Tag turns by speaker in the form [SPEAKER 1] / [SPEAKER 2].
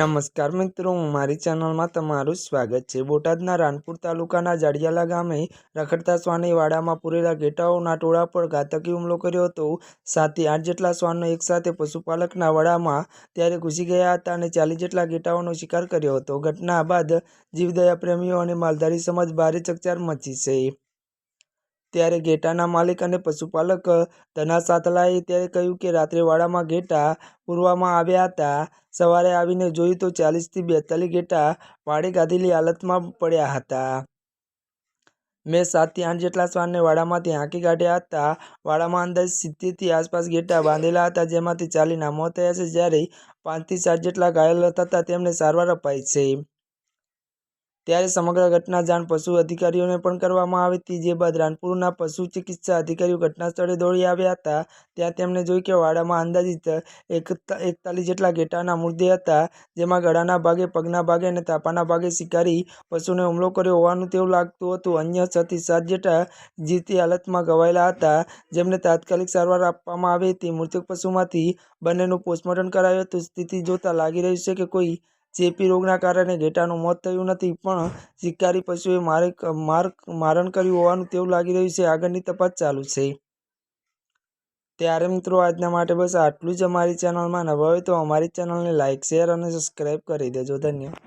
[SPEAKER 1] નમસ્કાર મિત્રો હું મારી ચેનલમાં તમારું સ્વાગત છે. બોટાદના રાનપુર તાલુકાના જાડિયાલા ગામે રખડતા શ્વાને વાડામાં પૂરેલા ઘેટાઓના ટોળા પર ઘાતકી હુમલો કર્યો હતો. સાતથી આઠ જેટલા શ્વાનો એકસાથે પશુપાલકના વાડામાં ત્યારે ઘૂસી ગયા હતા અને ચાલીસ જેટલા ઘેટાઓનો શિકાર કર્યો હતો. ઘટના બાદ જીવદયા પ્રેમીઓ અને માલધારી સમાજ ભારે ચકચાર મચી છે. ત્યારે ઘેટાના માલિક અને પશુપાલક ધના સાતલાએ ત્યારે કહ્યું કે રાત્રે વાડામાં ઘેટા પૂરવામાં આવ્યા હતા. સવારે આવીને જોયું તો ચાલીસથી બેતાલીસ ઘેટા વાડે ગાધેલી હાલતમાં પડ્યા હતા. મેં સાતથી આઠ જેટલા શ્વાનને વાડામાંથી હાંકી કાઢ્યા હતા. વાડામાં અંદર સિત્તેરથી આસપાસ ઘેટા બાંધેલા હતા, જેમાંથી ચાલીના મોત થયા છે. જ્યારે પાંચથી સાત જેટલા ઘાયલ થતા તેમને સારવાર અપાઈ છે. ત્યારે સમગ્ર ઘટના જાણ પશુ અધિકારીઓને પણ કરવામાં આવી હતી. જે બાદ રાનપુરના પશુ ચિકિત્સા અધિકારીઓ ઘટના સ્થળે દોડી આવ્યા હતા. ત્યાં તેમણે જોયું કે વાડામાં અંદાજિત એકતાલીસ જેટલા ઘેટાના મૃતદેહ હતા, જેમાં ગળાના ભાગે, પગના ભાગે અને તાપાના ભાગે શિકારી પશુને હુમલો કર્યો હોવાનું તેવું લાગતું હતું. અન્ય છથી સાત જેટા જીવતી હાલતમાં ઘવાયેલા હતા. જેમને તાત્કાલિક સારવાર આપવામાં આવી હતી. મૃતક પશુમાંથી બંનેનું પોસ્ટમોર્ટમ કરાયું હતું. સ્થિતિ જોતાં લાગી રહ્યું છે કે કોઈ ચેપી રોગના કારણે ઘેટાનું મોત થયું નથી, પણ શિકારી પશુએ મારે મારણ કર્યું હોવાનું તેવું લાગી રહ્યું છે. આગળની તપાસ ચાલુ છે. ત્યારે મિત્રો, આજના માટે બસ આટલું જ અમારી ચેનલમાં નવા હોય તો અમારી ચેનલને લાઇક શેર અને સબસ્ક્રાઈબ કરી દેજો. ધન્યવાદ.